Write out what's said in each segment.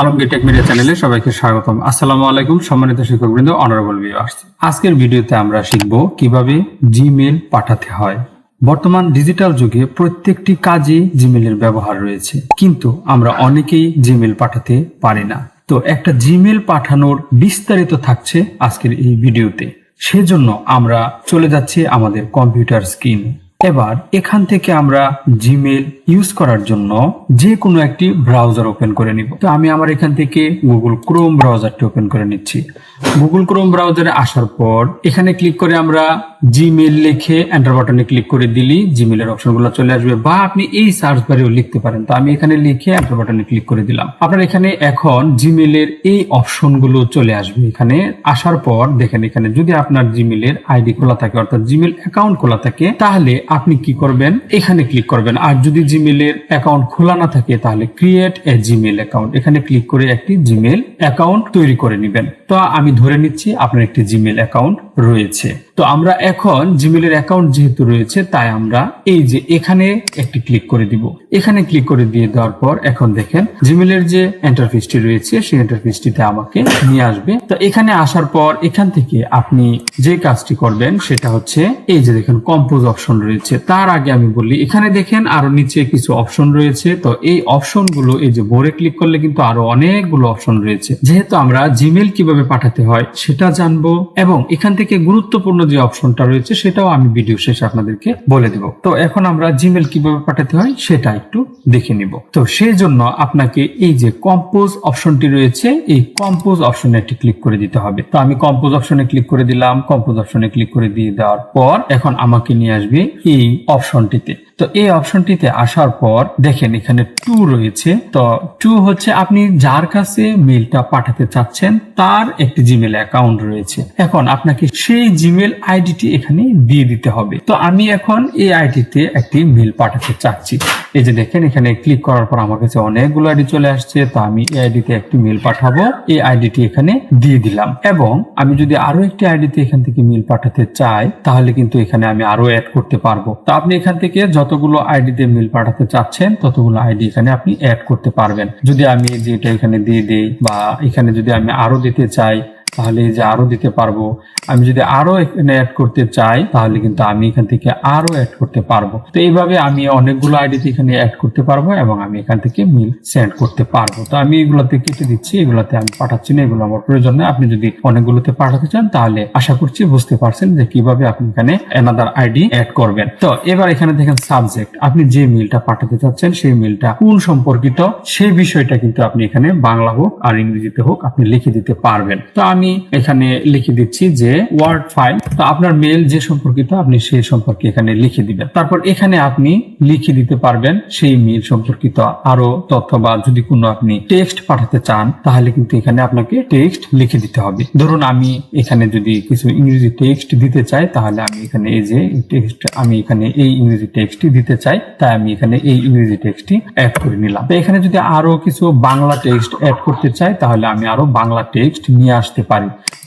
Alamgir take media চ্যানেলে সবাইকে স্বাগতম। আসসালামু আলাইকুম সম্মানিত শিক্ষকবৃন্দ অনারেবল ভিউয়ার্স আজকের ভিডিওতে আমরা শিখব কীভাবে জিমেল পাঠাতে হয়। বর্তমান ডিজিটাল যুগে প্রত্যেকটি কাজে জিমেলের ব্যবহার রয়েছে, কিন্তু আমরা অনেকেই জিমেল পাঠাতে পারি না। তো একটা জিমেল পাঠানোর বিস্তারিত থাকছে আজকের এই ভিডিওতে। সেজন্য আমরা চলে যাচ্ছি আমাদের কম্পিউটার স্ক্রিন এবার এখান থেকে আমরা জিমেল ইউজ করার জন্য যে কোনো একটি ব্রাউজার ওপেন করে নিব। তো আমি আমার এখান থেকে গুগল ক্রোম ব্রাউজারটি ওপেন করে নিচ্ছি। গুগল ক্রোম ব্রাউজারে আসার পর এখানে ক্লিক করে আমরা জিমেল লিখে এন্টার বাটনে ক্লিক করে দিলি জিমেলের অপশনগুলো চলে আসবে বা আপনি এই সার্চ বারেও লিখতে পারেন। তো আমি এখানে লিখে এন্টার বাটনে ক্লিক করে দিলাম। আপনার এখানে এখন জিমেলের এই অপশনগুলো চলে আসবে। এখানে আসার পর দেখেন এখানে যদি আপনার জিমেলের আইডি খোলা থাকে, অর্থাৎ জিমেল অ্যাকাউন্ট খোলা থাকে, তাহলে আপনি কি করবেন? এখানে ক্লিক করবেন। আর যদি জিমেলের অ্যাকাউন্ট খোলা না থাকে, তাহলে ক্রিয়েট এ জিমেল অ্যাকাউন্ট এখানে ক্লিক করে একটি জিমেল অ্যাকাউন্ট তৈরি করে নেবেন। তো আমি ধরে নিচ্ছি আপনার একটি জিমেল অ্যাকাউন্ট রয়েছে। তো আমরা এখন জিমেলের অ্যাকাউন্ট যেহেতু রয়েছে, তাই আমরা এই যে এখানে একটি ক্লিক করে দিব। এখানে ক্লিক করে দিয়ে দেওয়ার পর এখন দেখেন জিমেলের যে ইন্টারফেসটি রয়েছে, সেই ইন্টারফেসটিতে আমাকে নিয়ে আসবে। তো এখানে আসার পর এখান থেকে আপনি যে কাজটি করবেন সেটা হচ্ছে, এই যে দেখেন কম্পোজ অপশন রয়েছে। তার আগে আমি বলি, এখানে দেখেন আরও নিচে কিছু অপশন রয়েছে। তো এই অপশনগুলো এই যে বোরে ক্লিক করলে কিন্তু আরও অনেকগুলো অপশন রয়েছে। যেহেতু আমরা জিমেল কীভাবে পাঠাতে হয় সেটা জানব এবং এখান থেকে গুরুত্বপূর্ণ যে অপশনটা রয়েছে সেটাও আমি ভিডিও শেষে আপনাদেরকে বলে দিব। তো এখন আমরা জিমেল কীভাবে পাঠাতে হয় সেটা একটু দেখে নিব। তো সেই জন্য আপনাকে এই যে কম্পোজ অপশনটি রয়েছে, এই কম্পোজ অপশনে একটি ক্লিক করে দিতে হবে। তো আমি কম্পোজ অপশনে ক্লিক করে দিলাম। কম্পোজ অপশনে ক্লিক করে দিয়ে দেওয়ার পর এখন আমাকে নিয়ে আসবে এই অপশনটিতে তো এই অপশনটিতে আসার পর দেখেন এখানে টু রয়েছে। তো টু হচ্ছে আপনি যার কাছে মেলটা পাঠাতে চাচ্ছেন, তার একটি জিমেল অ্যাকাউন্ট রয়েছে। এখন আপনাকে সেই জিমেল আইডিটি এখানে দিয়ে দিতে হবে। তো আমি এখন এই আইডিতে একটি মেল পাঠাতে চাচ্ছি। এই যে দেখেন, এখানে ক্লিক করার পর আমার কাছে অনেকগুলো আইডি চলে আসছে, তো আমি এই আইডিতে একটি মেল পাঠাবো। এই আইডিটি এখানে দিয়ে দিলাম। এবং আমি যদি আরও একটি আইডিতে এখান থেকে মেল পাঠাতে চাই, তাহলে কিন্তু এখানে আমি আরও অ্যাড করতে পারব। তো আপনি এখান থেকে যতগুলো আইডিতে মেল পাঠাতে চাচ্ছেন, ততগুলো আইডি এখানে আপনি অ্যাড করতে পারবেন। যদি আমি যেটা এখানে দিয়ে দেই বা এখানে যদি আমি আরও দিতে চাই তাহলে যে আরও দিতে পারব, আমি যদি আরও এখানে অ্যাড করতে চাই, তাহলে কিন্তু আমি এখান থেকে আরও অ্যাড করতে পারব। তো এইভাবে আমি অনেকগুলো আইডিতে এখানে অ্যাড করতে পারব এবং আমি এখান থেকে মিল সেন্ড করতে পারব। তো আমি এগুলোতে কেটে দিচ্ছি, এগুলোতে আমি পাঠাচ্ছি না, এগুলো আমার প্রয়োজন নেই আপনি যদি অনেকগুলোতে পাঠাতে চান, তাহলে আশা করছি বুঝতে পারছেন যে কীভাবে আপনি এখানে এনাদার আইডি অ্যাড করবেন। তো এবার এখানে দেখেন সাবজেক্ট আপনি যে মিলটা পাঠাতে চাচ্ছেন, সেই মিলটা কোন সম্পর্কিত, সেই বিষয়টা কিন্তু আপনি এখানে বাংলা হোক আর ইংরেজিতে হোক আপনি লিখে দিতে পারবেন। তো আমি এখানে লিখে দিচ্ছি যে ওয়ার্ড ফাইল তো আপনার মেল যে সম্পর্কিত, আপনি সেই সম্পর্কে এখানে লিখে দিবেন। তারপর এখানে আপনি লিখে দিতে পারবেন সেই মেল সম্পর্কিত আরও তথ্য বা যদি কোনো আপনি টেক্সট পাঠাতে চান, তাহলে কিন্তু এখানে আপনাকে টেক্সট লিখে দিতে হবে। ধরুন আমি এখানে যদি কিছু ইংরেজি টেক্সট দিতে চাই, তাহলে আমি এখানে এই যে টেক্সট আমি এখানে এই ইংরেজি টেক্সটটি দিতে চাই, তাই আমি এখানে এই ইংরেজি টেক্সটটি অ্যাড করে নিলাম। এখানে যদি আরও কিছু বাংলা টেক্সট অ্যাড করতে চাই, তাহলে আমি আরও বাংলা টেক্সট নিয়ে আসতে পারি।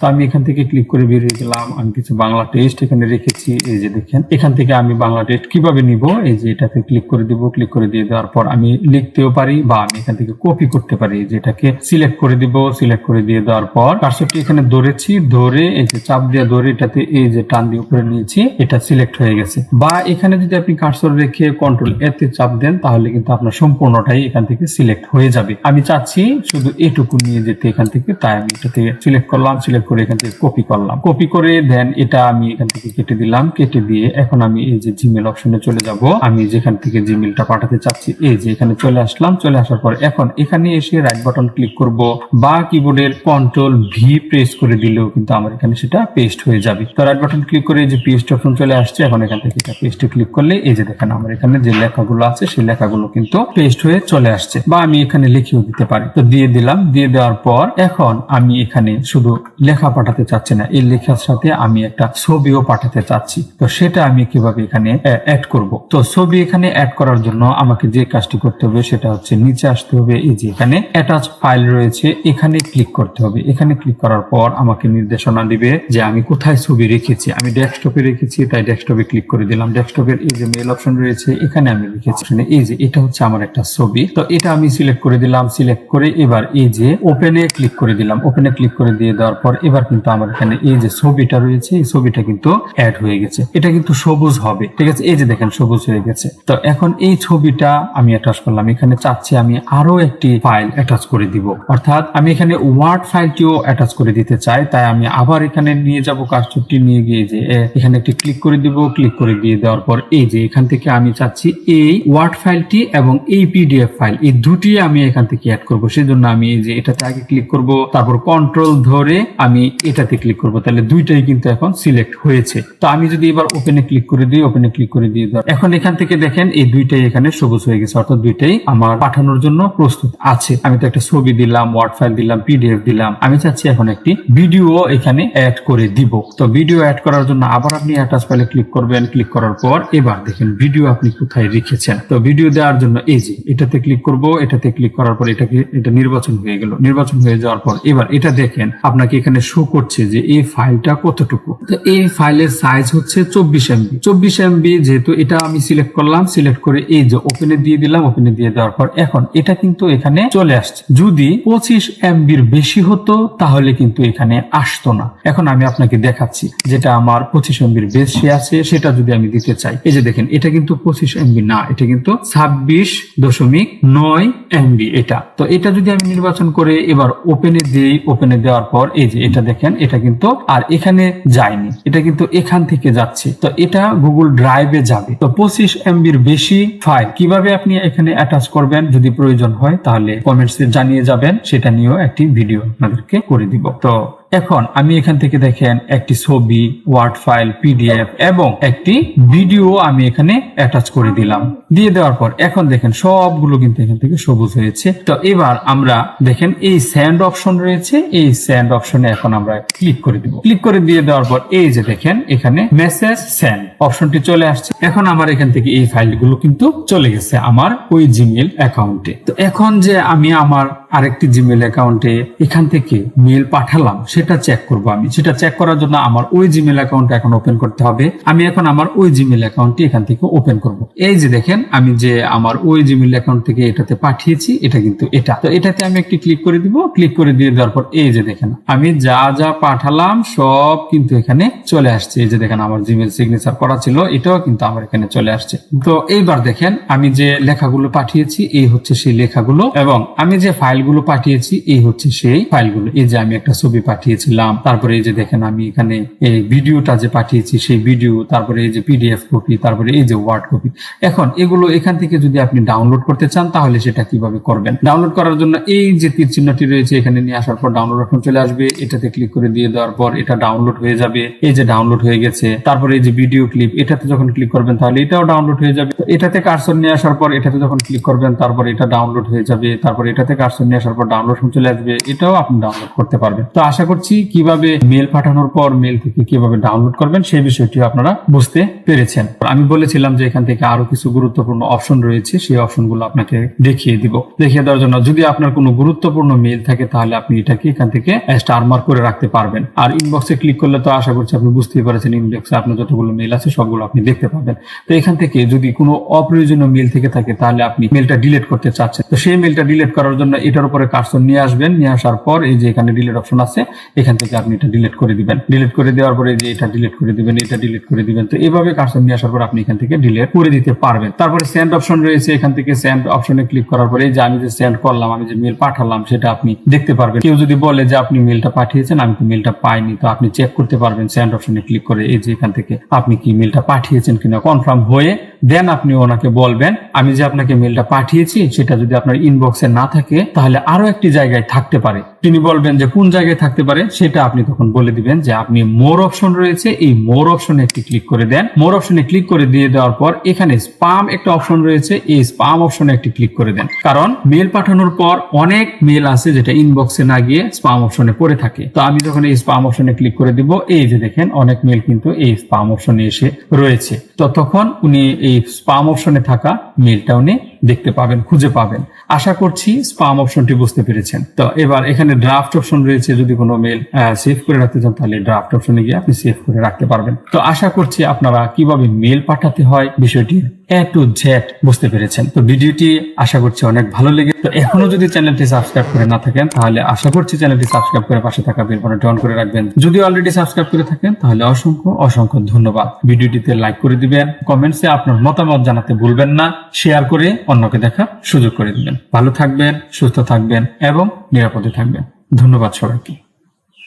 তো আমি এখান থেকে ক্লিক করে বেরিয়ে গেলাম। আমি কিছু বাংলা টেক্সট এখানে রেখেছি। এই যে দেখেন, এখান থেকে আমি বাংলা টেক্সট কীভাবে নিব? এই যে এটাতে ক্লিক করে দিব। ক্লিক করে দিয়ে দেওয়ার পর আমি লিখতেও পারি বা আমি এখান থেকে কপি করতে পারি। যেটাকে সিলেক্ট করে দিব। সিলেক্ট করে দিয়ে দেওয়ার পর কার্সরটি এখানে ধরেছি। ধরে এই যে চাপ দিয়ে ধরে এটাতে এই যে টান দিয়ে উপরে নিয়েছি। এটা সিলেক্ট হয়ে গেছে। বা এখানে যদি আপনি কার্সর রেখে কন্ট্রোল এতে চাপ দেন, তাহলে কিন্তু আপনার সম্পূর্ণটাই এখান থেকে সিলেক্ট হয়ে যাবে। আমি চাচ্ছি শুধু এটুকু নিয়ে যেতে এখান থেকে। তাই আমি এটা থেকে সিলেক্ট করলাম সিলেক্ট করে এখান থেকে কপি করলাম। কপি করে দেন এটা আমি এখান থেকে কেটে দিলাম। কেটে দিয়ে এখন আমি এই যে জিমেল অপশনে চলে যাব। আমি যেখান থেকে জিমেলটা পাঠাতে চাচ্ছি, এই যে এখানে চলে আসলাম। চলে আসার পর এখন এখানে এসে রাইট বাটন ক্লিক করব বা কিবোর্ডের কন্ট্রোল ভি প্রেস করে দিলেও কিন্তু আমার এখানে সেটা পেস্ট হয়ে যাবে। তো রাইট বাটন ক্লিক করে যে পেস্ট অপশন চলে আসছে, এখন এখান থেকে এটা পেস্টে ক্লিক করলে এই যে দেখেন আমার এখানে যে লেখাগুলো আছে, সেই লেখাগুলো কিন্তু পেস্ট হয়ে চলে আসছে। বা আমি এখানে লিখেও দিতে পারি। তো দিয়ে দিলাম। দিয়ে দেওয়ার পর এখন আমি এখানে শুধু শুধু লেখা পাঠাতে চাচ্ছি না। এই লেখার সাথে আমি একটা ছবিও পাঠাতে চাচ্ছি। তো সেটা আমি কীভাবে এখানে অ্যাড করব? তো ছবি এখানে অ্যাড করার জন্য আমাকে যে কাজটি করতে হবে সেটা হচ্ছে নিচে আসতে হবে। এই যে এখানে অ্যাটাচ ফাইল রয়েছে, এখানে ক্লিক করতে হবে। এখানে ক্লিক করার পর আমাকে নির্দেশনা দিবে যে আমি কোথায় ছবি রেখেছি। আমি ডেস্কটপে রেখেছি, তাই ডেস্কটপে ক্লিক করে দিলাম। ডেস্কটপের এই যে মেল অপশন রয়েছে, এখানে আমি লিখেছি। এখানে এই যে এটা হচ্ছে আমার একটা ছবি। তো এটা আমি সিলেক্ট করে দিলাম। সিলেক্ট করে এবার এই যে ওপেনে ক্লিক করে দিলাম। ওপেনে ক্লিক করে দিয়ে দেওয়ার পর এবার কিন্তু আমার এখানে এই যে ছবিটা রয়েছে, এই ছবিটা কিন্তু অ্যাড হয়ে গেছে। এটা কিন্তু সবুজ হবে, ঠিক আছে? এই যে দেখেন, সবুজ হয়ে গেছে। তো এখন এই ছবিটা আমি অ্যাটাচ করলাম। এখানে চাচ্ছি আমি আরও একটি ফাইল অ্যাটাচ করে দিব। অর্থাৎ আমি এখানে ওয়ার্ড ফাইলটিও অ্যাটাচ করে দিতে চাই। তাই আমি আবার এখানে নিয়ে যাব কার্সরটি নিয়ে গিয়ে যে এখানে একটি ক্লিক করে দিব। ক্লিক করে দিয়ে দেওয়ার পর এই যে এখান থেকে আমি চাচ্ছি এই ওয়ার্ড ফাইলটি এবং এই পিডিএফ ফাইল এই দুটি আমি এখান থেকে অ্যাড করব। সেজন্য আমি এই যে এটাতে আগে ক্লিক করব, তারপর কন্ট্রোল ধরে আমি এটাতে ক্লিক করব। তাহলে দুইটাই কিন্তু এখন সিলেক্ট হয়েছে। তো আমি যদি এবার ওপেনে ক্লিক করে দিই ওপেনে ক্লিক করে দিয়ে দেওয়ার এখন এখান থেকে দেখেন এই দুইটাই এখানে সবুজ হয়ে গেছে, অর্থাৎ দুইটাই আমার পাঠানোর জন্য প্রস্তুত আছে। আমি তো একটা ছবি দিলাম ওয়ার্ড ফাইল দিলাম পিডিএফ দিলাম। আমি চাচ্ছি এখন একটি ভিডিও এখানে অ্যাড করে দিব। তো ভিডিও অ্যাড করার জন্য আবার আপনি অ্যাটাচ ফাইলে ক্লিক করবেন। ক্লিক করার পর এবার দেখেন ভিডিও আপনি কোথায় রেখেছেন। তো ভিডিও দেওয়ার জন্য এই যে, এটাতে ক্লিক করব। এটাতে ক্লিক করার পর এটাকে, এটা নির্বাচন হয়ে গেল। নির্বাচন হয়ে যাওয়ার পর এবার এটা দেখেন আপনাকে এখানে শো করছে যে এই ফাইলটা কতটুকু? তো এই ফাইলের সাইজ হচ্ছে চব্বিশ এমবি চব্বিশ এমবি যেহেতু এটা আমি সিলেক্ট করলাম সিলেক্ট করে এই যে ওপেনে দিয়ে দিলাম ওপেনে দিয়ে দেওয়ার পর এখন এটা কিন্তু এখানে চলে আসছে। যদি পঁচিশ এমবির বেশি হতো, তাহলে কিন্তু এখানে আসতো না। এখন আমি আপনাকে দেখাচ্ছি যেটা আমার পঁচিশ এমবির বেশি আছে, সেটা যদি আমি দিতে চাই। এই যে দেখেন, এটা কিন্তু পঁচিশ এমবি না, এটা কিন্তু ছাব্বিশ দশমিক নয় এমবি এটা। তো এটা যদি আমি নির্বাচন করে এবার ওপেনে দিই ওপেনে দেওয়ার পর এই যে এটা দেখেন, এটা কিন্তু আর এখানে যায়নি। এটা কিন্তু এখান থেকে যাচ্ছে। তো এটা গুগল ড্রাইভে যাবে। তো পঁচিশ এমবির বেশি ফাইল কীভাবে আপনি এখানে অ্যাটাচ করবেন যদি প্রয়োজন হয়, তাহলে কমেন্টসে জানিয়ে যাবেন। সেটা নিয়েও একটি ভিডিও আপনাদেরকে করে দিব। তো এখন আমি এখান থেকে দেখেন একটি ছবি ওয়ার্ড ফাইল পিডিএফ এবং একটি ভিডিও আমি এখানে অ্যাটাচ করে দিলাম। দিয়ে দেওয়ার পর এখন দেখেন সবগুলো কিন্তু এখান থেকে সবুজ হয়েছে। তো এবার আমরা দেখেন এই স্যান্ড অপশন রয়েছে, এই স্যান্ড অপশনে এখন আমরা ক্লিক করে দিব। ক্লিক করে দিয়ে দেওয়ার পর এই যে দেখেন এখানে মেসেজ স্যান্ড অপশনটি চলে আসছে। এখন আমার এখান থেকে এই ফাইলগুলো কিন্তু চলে গেছে আমার ওই জিমেল অ্যাকাউন্টে তো এখন যে আমি আমার আরেকটি জিমেল অ্যাকাউন্টে এখান থেকে মেল পাঠালাম, সেটা চেক করব আমি। সেটা চেক করার জন্য আমার ওই জিমেল অ্যাকাউন্ট এখন ওপেন করতে হবে। আমি এখন আমার ওই জিমেল অ্যাকাউন্টটি এখান থেকে ওপেন করব। এই যে দেখেন, আমি যে আমার ওই জিমেল অ্যাকাউন্ট থেকে এটাতে পাঠিয়েছি, এটা কিন্তু এটা। তো এটাতে আমি একটি ক্লিক করে দিব। ক্লিক করে দিয়ে দেওয়ার পর এই যে দেখেন, আমি যা যা পাঠালাম সব কিন্তু এখানে চলে আসছে। এই যে দেখেন, আমার জিমেল সিগনেচার করা ছিল, এটাও কিন্তু আমার এখানে চলে আসছে। তো এইবার দেখেন, আমি যে লেখাগুলো পাঠিয়েছি, এই হচ্ছে সেই লেখাগুলো। এবং আমি যে ফাইলগুলো পাঠিয়েছি, এই হচ্ছে সেই ফাইলগুলো। এই যে আমি একটা ছবি পাঠিয়েছিলাম, তারপরে এই যে দেখেন আমি এখানে এই ভিডিওটা যে পাঠিয়েছি, সেই ভিডিও, তারপরে এই যে পিডিএফ কপি, তারপরে এই যে ওয়ার্ড কপি। এখন এগুলো এখান থেকে যদি আপনি ডাউনলোড করতে চান, তাহলে সেটা কীভাবে করবেন? ডাউনলোড করার জন্য এই যে তীর চিহ্নটি রয়েছে, এখানে নিয়ে আসার পর ডাউনলোড অপশন চলে আসবে। এটাতে ক্লিক করে দিয়ে দেওয়ার পর এটা ডাউনলোড হয়ে যাবে। এই যে ডাউনলোড হয়ে গেছে, তারপরে এই যে ভিডিও ক্লিপ, এটাতে যখন ক্লিক করবেন, তাহলে এটাও ডাউনলোড হয়ে যাবে। এটাতে কার্সর নিয়ে আসার পর এটাতে যখন ক্লিক করবেন, তারপর এটা ডাউনলোড হয়ে যাবে। তারপর এটাতে কার্সর নিয়ে আসার পর ডাউনলোড চলে আসবে, এটাও আপনি ডাউনলোড করতে পারবেন। তো আশা করছি কীভাবে মেল পাঠানোর পর মেল থেকে কীভাবে ডাউনলোড করবেন, সেই বিষয়টি আপনারা বুঝতে পেরেছেন। আমি বলেছিলাম যে এখান থেকে আরও কিছু গুরুত্বপূর্ণ অপশন রয়েছে, সেই অপশনগুলো আপনাকে দেখিয়ে দিব। দেখিয়ে দেওয়ার জন্য যদি আপনার কোনো গুরুত্বপূর্ণ মেল থাকে, তাহলে আপনি এটাকে এখান থেকে স্টার মার্ক করে রাখতে পারবেন। আর ইনবক্সে ক্লিক করলে তো আশা করছি আপনি বুঝতেই পারছেন ইনবক্সে আপনার যতগুলো মেল আছে, সবগুলো আপনি দেখতে পাবেন তো এখান থেকে যদি কোনো অপ্রয়োজনীয় মেল থেকে থাকে, তাহলে আপনি মেলটা ডিলিট করতে চাচ্ছেন। তো সেই মেলটা ডিলিট করার জন্য এটার উপরে কার্সন নিয়ে আসবেন, নিয়ে আসার পর এই যে এখানে ডিলিট অপশন আছে, এখান থেকে আপনি এটা ডিলিট করে দিবেন। ডিলিট করে দেওয়ার পরে যে এটা ডিলিট করে দিবেন, এটা ডিলিট করে দিবেন, তো এইভাবে কার্সন নিয়ে আসার পর আপনি এখান থেকে ডিলিট করে দিতে পারবেন। তারপরে সেন্ড অপশন রয়েছে, এখান থেকে সেন্ড অপশনে ক্লিক করার পরে যে আমি যে সেন্ড করলাম, আমি যে মেল পাঠালাম, সেটা আপনি দেখতে পারবেন। কেউ যদি বলে যে আপনি মেলটা পাঠিয়েছেন, আমি তো মেলটা পাইনি, তো আপনি চেক করতে পারবেন সেন্ড অপশনে ক্লিক করে এই যে এখান থেকে আপনি কি মেলটা পাঠিয়েছেন কিনা কনফার্ম হয়ে দেন আপনি ওনাকে বলবেন, আমি যে আপনাকে মেলটা পাঠিয়েছি, সেটা যদি আপনার ইনবক্সে না থাকে তাহলে আরও একটি জায়গায় থাকতে পারে। তিনি বলবেন যে, কোন জায়গায় থাকতে পারে? সেটা আপনি তখন বলে দিবেন যে, আপনি মোর অপশন রয়েছে, এই মোর অপশনে একটি ক্লিক করে দেন। মোর অপশনে ক্লিক করে দিয়ে দেওয়ার পর এখানে স্পাম একটা অপশন রয়েছে, এই স্পাম অপশনে একটি ক্লিক করে দেন। কারণ মেল পাঠানোর পর অনেক মেল আছে যেটা ইনবক্সে না গিয়ে স্পাম অপশনে পড়ে থাকে। তো আমি যখন এই স্পাম অপশনে ক্লিক করে দিব, এই যে দেখেন অনেক মেল কিন্তু এই স্পাম অপশনে এসে রয়েছে। তো তখন উনি এই স্পাম অপশনে থাকা মেলটা উনি দেখতে পাবেন, খুঁজে পাবেন। আশা করছি স্পাম অপশনটি বুঝতে পেরেছেন। তো এবার এখানে ড্রাফট অপশন রয়েছে, যদি কোনো মেল সেভ করে রাখতে চান, তাহলে ড্রাফট অপশনে গিয়ে আপনি সেভ করে রাখতে পারবেন। তো আশা করছি আপনারা কীভাবে মেল পাঠাতে হয়, বিষয়টি এ টু জেড বুঝতে পেরেছেন। তো ভিডিওটি আশা করছি অনেক ভালো লেগে তো এখনও যদি চ্যানেলটি সাবস্ক্রাইব করে না থাকেন, তাহলে আশা করছি চ্যানেলটি সাবস্ক্রাইব করে পাশে থাকা বেল বাটনটি অন করে রাখবেন। যদি অলরেডি সাবস্ক্রাইব করে থাকেন, তাহলে অসংখ্য অসংখ্য ধন্যবাদ। ভিডিওটিতে লাইক করে দিবেন কমেন্টসে আপনার মতামত জানাতে ভুলবেন না শেয়ার করে অন্যকে দেখার সুযোগ করে দিবেন। ভালো থাকবেন, সুস্থ থাকবেন এবং নিরাপদে থাকবেন। ধন্যবাদ সবাইকে।